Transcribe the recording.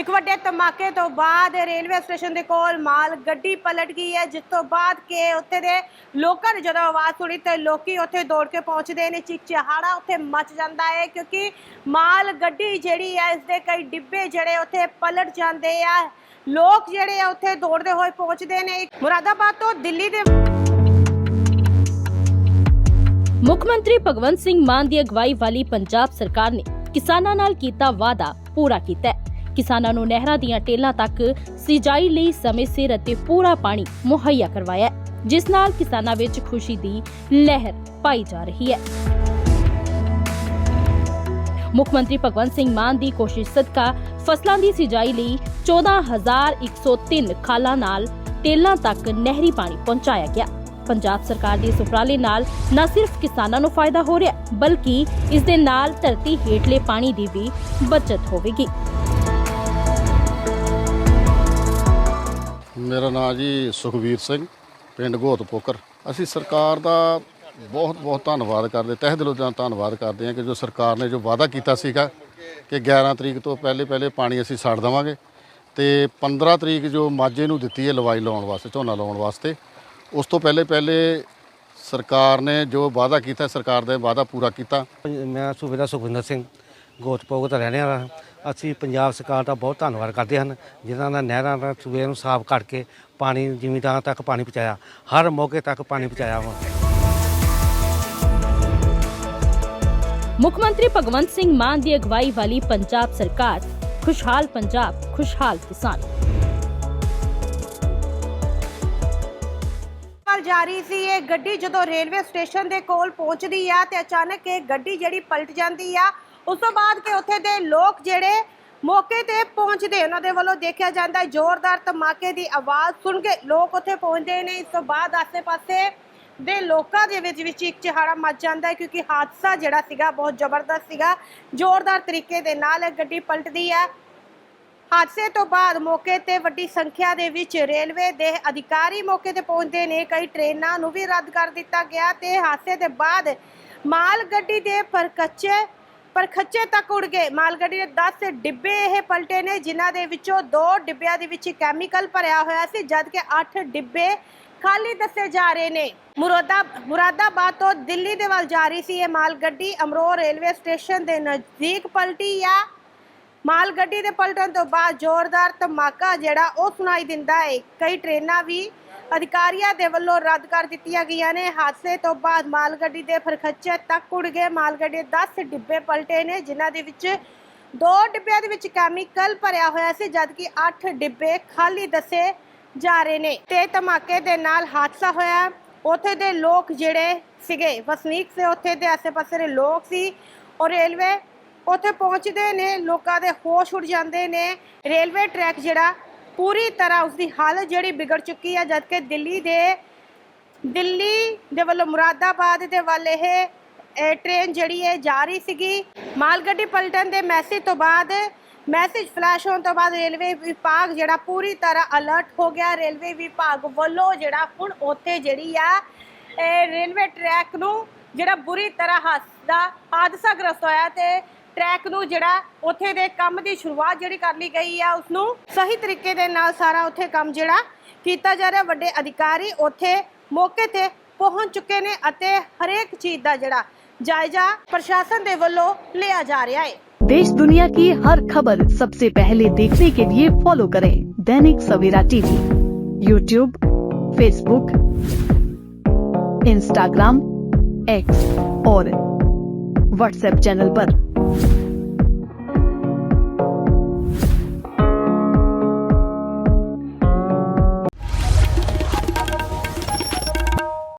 ਇੱਕ ਵੱਡੇ ਧਮਾਕੇ ਤੋਂ ਬਾਅਦ ਰੇਲਵੇ ਸਟੇਸ਼ਨ ਦੇ ਕੋਲ ਮਾਲ ਗੱਡੀ ਪਲਟ ਗਈ ਹੈ, ਜਿਸ ਤੋਂ ਬਾਅਦ ਕਿ ਉੱਥੇ ਦੇ ਲੋਕਾਂ ਨੇ ਜਦੋਂ ਆਵਾਜ਼ ਸੁਣੀ ਤੇ ਲੋਕੀ ਉੱਥੇ ਦੌੜ ਕੇ ਪਹੁੰਚਦੇ ਨੇ ਚੀਕ ਚਿਹਾੜਾ ਉੱਥੇ ਮਚ ਜਾਂਦਾ ਹੈ ਕਿਉਂਕਿ ਮਾਲ ਗੱਡੀ ਜਿਹੜੀ ਹੈ, ਇਸ ਦੇ ਕਈ ਡਿੱਬੇ ਜਿਹੜੇ ਉੱਥੇ ਪਲਟ ਜਾਂਦੇ ਆ। ਲੋਕ ਜਿਹੜੇ ਆ, ਉੱਥੇ ਦੌੜਦੇ ਹੋਏ ਪਹੁੰਚਦੇ ਨੇ। ਮੁਰਾਦਾਬਾਦ ਤੋਂ ਦਿੱਲੀ ਦੇ ਮੁੱਖ ਮੰਤਰੀ ਭਗਵੰਤ ਸਿੰਘ ਮਾਨ ਦੀ ਅਗਵਾਈ ਵਾਲੀ ਪੰਜਾਬ ਸਰਕਾਰ ਨੇ ਕਿਸਾਨਾਂ ਨਾਲ ਕੀਤਾ ਵਾਅਦਾ ਪੂਰਾ ਕੀਤਾ ਹੈ। ਕਿਸਾਨਾਂ ਨੂੰ ਨਹਿਰਾਂ ਦੀਆਂ ਟੇਲਾਂ ਤੱਕ ਸਿੰਜਾਈ ਲਈ ਸਮੇਂ ਸਿਰ ਅਤੇ ਪੂਰਾ ਪਾਣੀ ਮੁਹੱਈਆ ਕਰਵਾਇਆ ਹੈ, ਜਿਸ ਨਾਲ ਕਿਸਾਨਾਂ ਵਿੱਚ ਖੁਸ਼ੀ ਦੀ ਲਹਿਰ ਪਾਈ ਜਾ ਰਹੀ ਹੈ। ਮੁੱਖ ਮੰਤਰੀ ਭਗਵੰਤ ਸਿੰਘ ਮਾਨ ਦੀ ਕੋਸ਼ਿਸ਼ ਸਦਕਾ ਫਸਲਾਂ ਦੀ ਸਿੰਜਾਈ ਲਈ 14103 ਖਾਲਾਂ ਨਾਲ ਟੇਲਾਂ ਤੱਕ ਨਹਿਰੀ ਪਾਣੀ ਪਹੁੰਚਾਇਆ ਗਿਆ। ਪੰਜਾਬ ਸਰਕਾਰ ਦੇ ਇਸ ਉਪਰਾਲੇ ਨਾਲ ਨਾ ਸਿਰਫ ਕਿਸਾਨਾਂ ਨੂੰ ਫਾਇਦਾ ਹੋ ਰਿਹਾ ਬਲਕਿ ਇਸ ਦੇ ਨਾਲ ਧਰਤੀ ਹੇਠਲੇ ਪਾਣੀ ਦੀ ਵੀ ਬਚਤ ਹੋਵੇਗੀ। ਮੇਰਾ ਨਾਮ ਜੀ ਸੁਖਵੀਰ ਸਿੰਘ, ਪਿੰਡ ਗੋਤਪੋਕਰ ਅਸੀਂ ਸਰਕਾਰ ਦਾ ਬਹੁਤ ਬਹੁਤ ਧੰਨਵਾਦ ਕਰਦੇ, ਤਹਿ ਦਿਲੋਂ ਦਾ ਧੰਨਵਾਦ ਕਰਦੇ ਹਾਂ ਕਿ ਜੋ ਸਰਕਾਰ ਨੇ ਜੋ ਵਾਅਦਾ ਕੀਤਾ ਸੀਗਾ ਕਿ 11 ਤਰੀਕ ਤੋਂ ਪਹਿਲੇ ਪਹਿਲੇ ਪਾਣੀ ਅਸੀਂ ਛੱਡ ਦੇਵਾਂਗੇ ਤੇ 15 ਤਰੀਕ ਜੋ ਮਾਝੇ ਨੂੰ ਦਿੱਤੀ ਹੈ ਲਵਾਈ ਲਾਉਣ ਵਾਸਤੇ, ਝੋਨਾ ਲਾਉਣ ਵਾਸਤੇ, ਉਸ ਤੋਂ ਪਹਿਲੇ ਪਹਿਲੇ ਸਰਕਾਰ ਨੇ ਜੋ ਵਾਅਦਾ ਕੀਤਾ, ਸਰਕਾਰ ਦਾ ਵਾਅਦਾ ਪੂਰਾ ਕੀਤਾ। ਮੈਂ ਸੂਬੇਦਾਰ ਸੁਖਵਿੰਦਰ ਸਿੰਘ ਗੋਤਪੋਕਰ ਦਾ ਰਹਿਣ ਵਾਲਾ। ਹਾਂ ਅਸੀਂ ਪੰਜਾਬ ਸਰਕਾਰ ਦਾ ਬਹੁਤ ਧੰਨਵਾਦ ਕਰਦੇ ਹਨ ਜਿਨ੍ਹਾਂ ਨੇ ਨਹਿਰਾਂ ਦਾ ਸੂਬੇ ਨੂੰ ਸਾਫ਼ ਕਰਕੇ ਪਾਣੀ ਜ਼ਿਮੀਂਦਾਰਾਂ ਤੱਕ ਪਾਣੀ ਪਹੁੰਚਾਇਆ ਹਰ ਮੌਕੇ ਤੱਕ ਪਾਣੀ ਪਹੁੰਚਾਇਆ ਵਾ। ਮੁੱਖ ਮੰਤਰੀ ਭਗਵੰਤ ਸਿੰਘ ਮਾਨ ਦੀ ਅਗਵਾਈ ਵਾਲੀ ਪੰਜਾਬ ਸਰਕਾਰ ਖੁਸ਼ਹਾਲ ਪੰਜਾਬ ਖੁਸ਼ਹਾਲ ਕਿਸਾਨ। ਵੱਲ ਜਾ ਰਹੀ ਸੀ ਇਹ ਗੱਡੀ ਜਦੋਂ ਰੇਲਵੇ ਸਟੇਸ਼ਨ ਦੇ ਕੋਲ ਪਹੁੰਚਦੀ ਆ ਤੇ ਅਚਾਨਕ ਇਹ ਗੱਡੀ ਜਿਹੜੀ ਪਲਟ ਜਾਂਦੀ ਆ ਉਸ ਤੋਂ ਬਾਅਦ ਕਿ ਉੱਥੇ ਦੇ ਲੋਕ ਜਿਹੜੇ ਮੌਕੇ ਤੇ ਪਹੁੰਚਦੇ, ਉਹਨਾਂ ਦੇ ਵੱਲੋਂ ਦੇਖਿਆ ਜਾਂਦਾ ਹੈ, ਜ਼ੋਰਦਾਰ ਧਮਾਕੇ ਦੀ ਆਵਾਜ਼ ਸੁਣ ਕੇ ਲੋਕ ਉੱਥੇ ਪਹੁੰਚਦੇ ਨੇ। ਇਸ ਤੋਂ ਬਾਅਦ ਆਸੇ-ਪਾਸੇ ਦੇ ਲੋਕਾਂ ਦੇ ਵਿੱਚ ਵੀ ਚੀਕ ਚਿਹਾੜਾ ਮਚ ਜਾਂਦਾ ਹੈ, ਕਿਉਂਕਿ ਹਾਦਸਾ ਜਿਹੜਾ ਸੀਗਾ ਬਹੁਤ ਜ਼ਬਰਦਸਤ ਸੀਗਾ। ਜ਼ੋਰਦਾਰ ਤਰੀਕੇ ਦੇ ਨਾਲ ਗੱਡੀ ਪਲਟਦੀ ਹੈ। ਹਾਦਸੇ ਤੋਂ ਬਾਅਦ ਮੌਕੇ ਤੇ ਵੱਡੀ ਸੰਖਿਆ ਦੇ ਵਿੱਚ ਰੇਲਵੇ ਦੇ ਅਧਿਕਾਰੀ ਮੌਕੇ ਤੇ ਪਹੁੰਚਦੇ ਨੇ। ਕਈ ਟ੍ਰੇਨਾਂ ਨੂੰ ਵੀ ਰੱਦ ਕਰ ਦਿੱਤਾ ਗਿਆ ਤੇ ਹਾਦਸੇ ਦੇ ਬਾਅਦ ਮਾਲ ਗੱਡੀ ਦੇ ਪਰਕੱਚੇ ਪਰਖੱਚੇ ਤੱਕ ਉੜ ਗਏ। ਮਾਲ ਗੱਡੀ ਦੇ 10 ਡਿੱਬੇ ਇਹ ਪਲਟੇ ਨੇ, ਜਿਨ੍ਹਾਂ ਦੇ ਵਿੱਚੋਂ ਦੋ ਡਿੱਬਿਆਂ ਦੇ ਵਿੱਚ ਕੈਮੀਕਲ ਭਰਿਆ ਹੋਇਆ ਸੀ ਜਦ ਕਿ 8 ਡਿੱਬੇ ਖਾਲੀ ਦੱਸੇ ਜਾ ਰਹੇ ਨੇ। ਮੁਰਾਦਾ, ਮੁਰਾਦਾਬਾਦ ਤੋਂ ਦਿੱਲੀ ਦੇ ਵੱਲ ਜਾ ਰਹੀ ਸੀ ਇਹ ਮਾਲ ਗੱਡੀ ਅਮਰੋਹ ਰੇਲਵੇ ਸਟੇਸ਼ਨ ਦੇ ਨਜ਼ਦੀਕ ਪਲਟੀ ਆ। ਮਾਲ ਗੱਡੀ ਦੇ ਪਲਟਣ ਤੋਂ ਬਾਅਦ ਜ਼ੋਰਦਾਰ ਧਮਾਕਾ ਜਿਹੜਾ ਉਹ ਸੁਣਾਈ ਦਿੰਦਾ ਹੈ ਕਈ ਟ੍ਰੇਨਾਂ ਵੀ ਅਧਿਕਾਰੀਆਂ ਦੇ ਵੱਲੋਂ ਰੱਦ ਕਰ ਦਿੱਤੀਆਂ ਗਈਆਂ ਨੇ। ਹਾਦਸੇ ਤੋਂ ਬਾਅਦ ਮਾਲ ਗੱਡੀ ਦੇ ਫਰਖੱਚੇ ਤੱਕ ਉੜ ਗਏ। ਮਾਲ ਗੱਡੀ ਦੇ 10 ਡਿੱਬੇ ਪਲਟੇ ਨੇ, ਜਿਨ੍ਹਾਂ ਦੇ ਵਿੱਚ ਦੋ ਡਿੱਬਿਆਂ ਦੇ ਵਿੱਚ ਕੈਮੀਕਲ ਭਰਿਆ ਹੋਇਆ ਸੀ, ਜਦਕਿ 8 ਡਿੱਬੇ ਖਾਲੀ ਦੱਸੇ ਜਾ ਰਹੇ ਨੇ। ਤੇ ਧਮਾਕੇ ਦੇ ਨਾਲ ਹਾਦਸਾ ਹੋਇਆ। ਉੱਥੇ ਦੇ ਲੋਕ ਜਿਹੜੇ ਸੀਗੇ, ਵਸਨੀਕ ਸੇ ਉੱਥੇ ਦੇ ਆਸ-ਪਾਸੇ ਦੇ ਲੋਕ ਸੀ ਔਰ ਰੇਲਵੇ ਉੱਥੇ ਪਹੁੰਚਦੇ ਨੇ। ਲੋਕਾਂ ਦੇ ਹੋਸ਼ ਉੱਡ ਜਾਂਦੇ ਨੇ। ਰੇਲਵੇ ਟਰੈਕ ਜਿਹੜਾ ਪੂਰੀ ਤਰ੍ਹਾਂ ਉਸ ਦੀ ਹਾਲਤ ਜਿਹੜੀ ਵਿਗੜ ਚੁੱਕੀ ਹੈ ਜਦਕਿ ਦਿੱਲੀ ਦੇ ਦਿੱਲੀ ਦੇ ਵੱਲੋਂ ਮੁਰਾਦਾਬਾਦ ਦੇ ਵੱਲ ਇਹ ਇਹ ਟ੍ਰੇਨ ਜਿਹੜੀ ਹੈ ਜਾ ਰਹੀ ਸੀਗੀ। ਮਾਲ ਗੱਡੀ ਪਲਟਣ ਦੇ ਮੈਸੇਜ ਤੋਂ ਬਾਅਦ ਮੈਸੇਜ ਫਲੈਸ਼ ਹੋਣ ਤੋਂ ਬਾਅਦ ਰੇਲਵੇ ਵਿਭਾਗ ਜਿਹੜਾ ਪੂਰੀ ਤਰ੍ਹਾਂ ਅਲਰਟ ਹੋ ਗਿਆ। ਰੇਲਵੇ ਵਿਭਾਗ ਵੱਲੋਂ ਜਿਹੜਾ ਹੁਣ ਉੱਥੇ ਜਿਹੜੀ ਆ ਰੇਲਵੇ ਟਰੈਕ ਨੂੰ ਜਿਹੜਾ ਬੁਰੀ ਤਰ੍ਹਾਂ ਹਾਦਸਾ ਹਾਦਸਾ ਗ੍ਰਸਤ ਹੋਇਆ ਤੇ ਟਰੈਕ ਨੂੰ ਜਿਹੜਾ ਉੱਥੇ ਦੇ ਕੰਮ ਦੀ ਸ਼ੁਰੂਆਤ ਜਿਹੜੀ ਕਰ ਲਈ ਗਈ ਆ ਉਸ ਨੂੰ ਸਹੀ ਤਰੀਕੇ ਦੇ ਨਾਲ ਸਾਰਾ ਉੱਥੇ ਕੰਮ ਜਿਹੜਾ ਕੀਤਾ ਜਾ ਰਿਹਾ ਵੱਡੇ ਅਧਿਕਾਰੀ ਉੱਥੇ ਮੌਕੇ ਤੇ ਪਹੁੰਚ ਚੁੱਕੇ ਨੇ ਅਤੇ ਹਰੇਕ ਚੀਜ਼ ਦਾ ਜਿਹੜਾ ਜਾਇਜ਼ਾ ਪ੍ਰਸ਼ਾਸਨ ਦੇ ਵੱਲੋਂ ਲਿਆ ਜਾ ਰਿਹਾ ਹੈ देश दुनिया की हर खबर सबसे पहले देखने के लिए फॉलो करें Dainik Savera TV YouTube Facebook Instagram X और व्हाट्सएप चैनल पर।